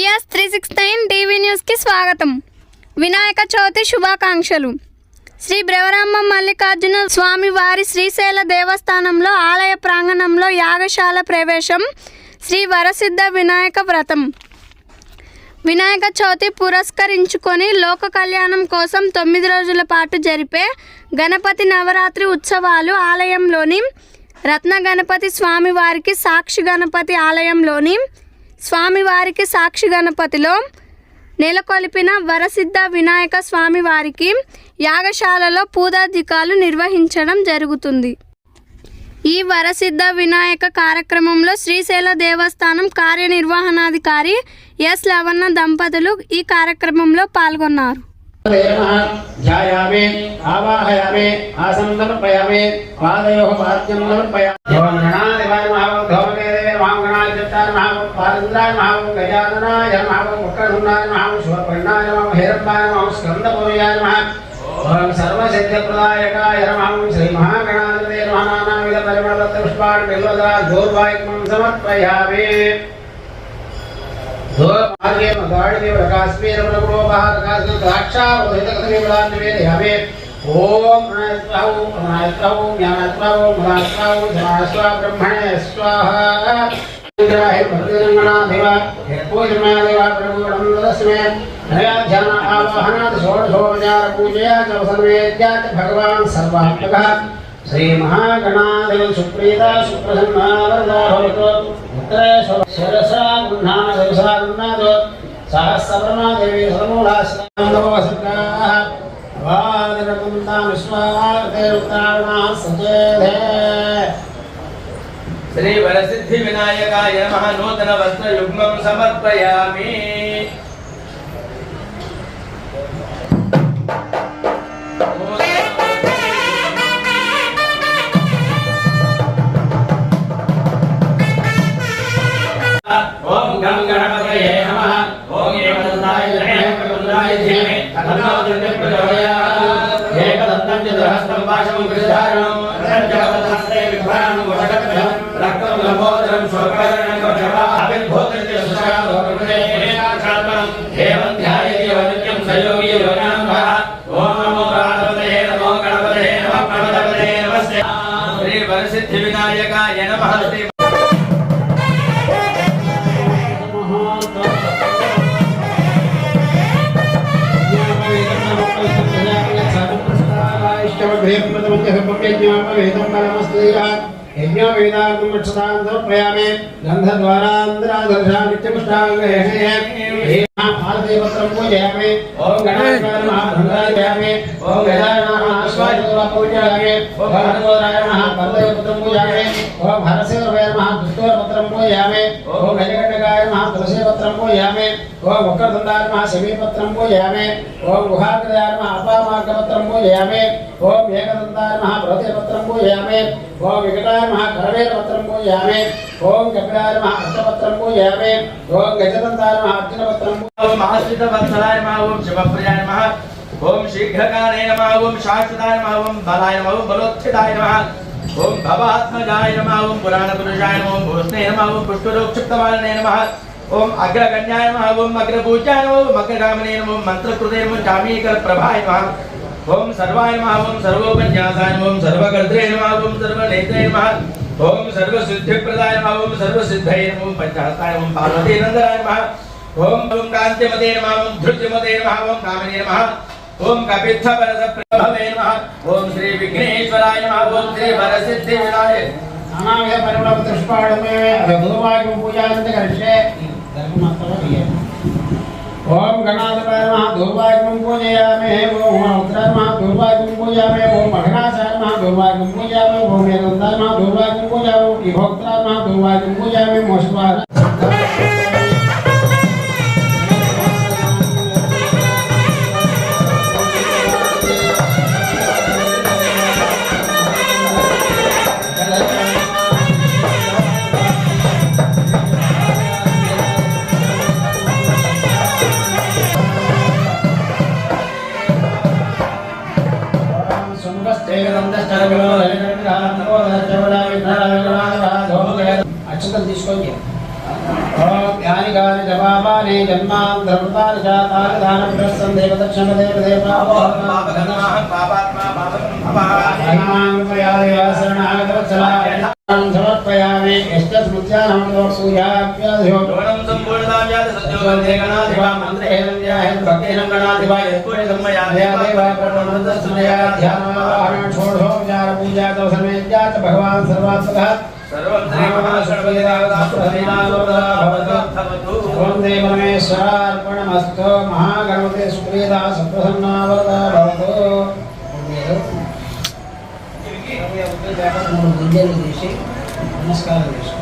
PS three six nine TV న్యూస్కి స్వాగతం. వినాయక చవితి శుభాకాంక్షలు. శ్రీ బ్రవరామ మల్లికార్జున స్వామి వారి శ్రీశైల దేవస్థానంలో ఆలయ ప్రాంగణంలో యాగశాల ప్రవేశం శ్రీ వరసిద్ధ వినాయక వ్రతం. వినాయక చవితి పురస్కరించుకొని లోక కళ్యాణం కోసం తొమ్మిది రోజుల పాటు జరిపే గణపతి నవరాత్రి ఉత్సవాలు ఆలయంలోని రత్న గణపతి స్వామివారికి సాక్షి గణపతి ఆలయంలోని స్వామివారికి సాక్షి గణపతిలో నెలకొల్పిన వరసిద్ధ వినాయక స్వామి వారికి యాగశాలలో పూజాధికాలు నిర్వహించడం జరుగుతుంది. ఈ వరసిద్ధ వినాయక కార్యక్రమంలో శ్రీశైల దేవస్థానం కార్యనిర్వహణాధికారి ఎస్ లవణ దంపతులు ఈ కార్యక్రమంలో పాల్గొన్నారు. ధ్యాయామి ఆవాహయామి పాదయో పాదయోహ ओम पादन्द्राय नमः ओम गजाननाय नमः ओम वक्रतुण्डाय नमः ओम शूलपर्णाय नमः ओम हिरण्माय नमः। ओम स्कन्दपूर्वयाय नमः। ओम सर्वसिद्धिप्रदायकाय नमः। ओम श्रीमहागणाधिपते नमः नानाविधपरिमलपत्रपुष्पाणि बिल्वदला धूर्वायुक्तं समर्पयामि मार्गे मदाडिदेव रकास्मेन प्रगुणोपः रकास्मेन द्राक्षावधितकथमिमलान्निवेदयामि ॐ प्रणयत्वाहु प्रणयत्वाहु ज्ञानत्वाहु मदात्वाहु धनास्वा ब्रह्मणे, स्वाहा। हे भगवान् सर्वात्मकः श्रीमहागणादेव सुप्रीता सुप्रसन्ना वरदा भवतु पुत्रे शिरसा गृह्णान शिरसा गृह्णातु सहस्रवर्णा देवी सर्वमूलाश्रमोऽवसर्गाः वादिरकुन्तां विश्वार्थे सचेधे శ్రీ వరసిద్ధి వినాయకాయ నమః నూతన వస్త్ర యుగ్మం సమర్పయామి ఓం గం గణపతయే నమః. ఓం ఏకదంతాయ విద్మహే ధీమహి. ప్రచోదయాత్ ఏకదంతం చతురహస్తం పాశం కృష్ణారణం రజకవదహస్తే విభ్రాణం వశకత్వం श्री वरसिद्धि विनायकाय नमः श्री प्रयामे गन्धद्वारान्ध्राधर्षा नित्यपुष्टाङ्गेषये भारतीयपत्रं पूजयामि ॐ गणाधिपतिमहाभृताय जयामि ॐ गजानन ओम हरसे नमः दुष्टोर पत्रम को यामे ओम गजगंडकाय नमः तुलसी पत्रम को यामे ओम वक्रदंडाय नमः शमी पत्रम को यामे ओम गुहाग्रयाय नमः अपामार्ग पत्रम को यामे ओम एकदंताय नमः बृहते पत्रम को यामे ओम विकटाय नमः करवेर पत्रम को यामे ओम कपिलाय नमः अष्टपत्रम को यामे ओम गजदंताय नमः अर्जुन पत्रम को ओम महाश्रित वत्सलाय नमः ओम शिवप्रियाय नमः। ओम शीघ्रकाने नमः ओम शाश्वताय नमः ओम बलाय नमः ओम बलोत्थिताय नमः ओम भवात्मजाय नमः ओम पुराण पुरुषाय नमः ओम भूषणे नमः ओम पुष्परोक्षिप्तवालने नमः ओम अग्रगण्याय नमः ओम अग्रपूजाय नमः ओम अग्रगामने नमः ओम मंत्रकृते नमः जामीकर प्रभाय नमः ओम सर्वाय नमः ओम सर्वोपन्यासाय नमः ओम सर्वकर्त्रे नमः ओम सर्वनेत्रे नमः ओम सर्वसिद्धिप्रदाय नमः ओम सर्वसिद्धये नमः ओम पञ्चहस्ताय नमः पार्वती नंदनाय नमः ओम ओम कांतिमते नमः ओम धृतिमते नमः ओम कामिने नमः ओम कपित्थ परस प्रभवे नमः। ओम श्री विघ्नेश्वराय नमः। ओम श्री वरसिद्धि विनाय अनामय परिमल पुष्पाणुमे रघुवाक्य पूजांत करशे ओम गणाधिपाय नमः। दुर्वाक्यं पूजयामे। ओम उमाउत्राय नमः। दुर्वाक्यं पूजयामि। ओम मघनाचार्य नमः। दुर्वाक्यं पूजयामि। ओम मेरुन्दाय नमः। दुर्वाक्यं पूजयामि। ओम विभक्त्राय नमः। दुर्वाक्यं पूजयामि। मोष्टवार దానం ప్రస్సం దేవదక్షిణ దేవ దేవ పాపకర్మాహం పాపాత్మా పాపం భవ సమర్పయామి యశ్చ స్మృత్యానం పూజాభ్యాధియో भगवान सर्वात्मकः सर्वं देवमेश्वरार्पणमस्तु महागणपते सुप्रीता सप्रसन्नावता भवतु నమస్కారం చేసి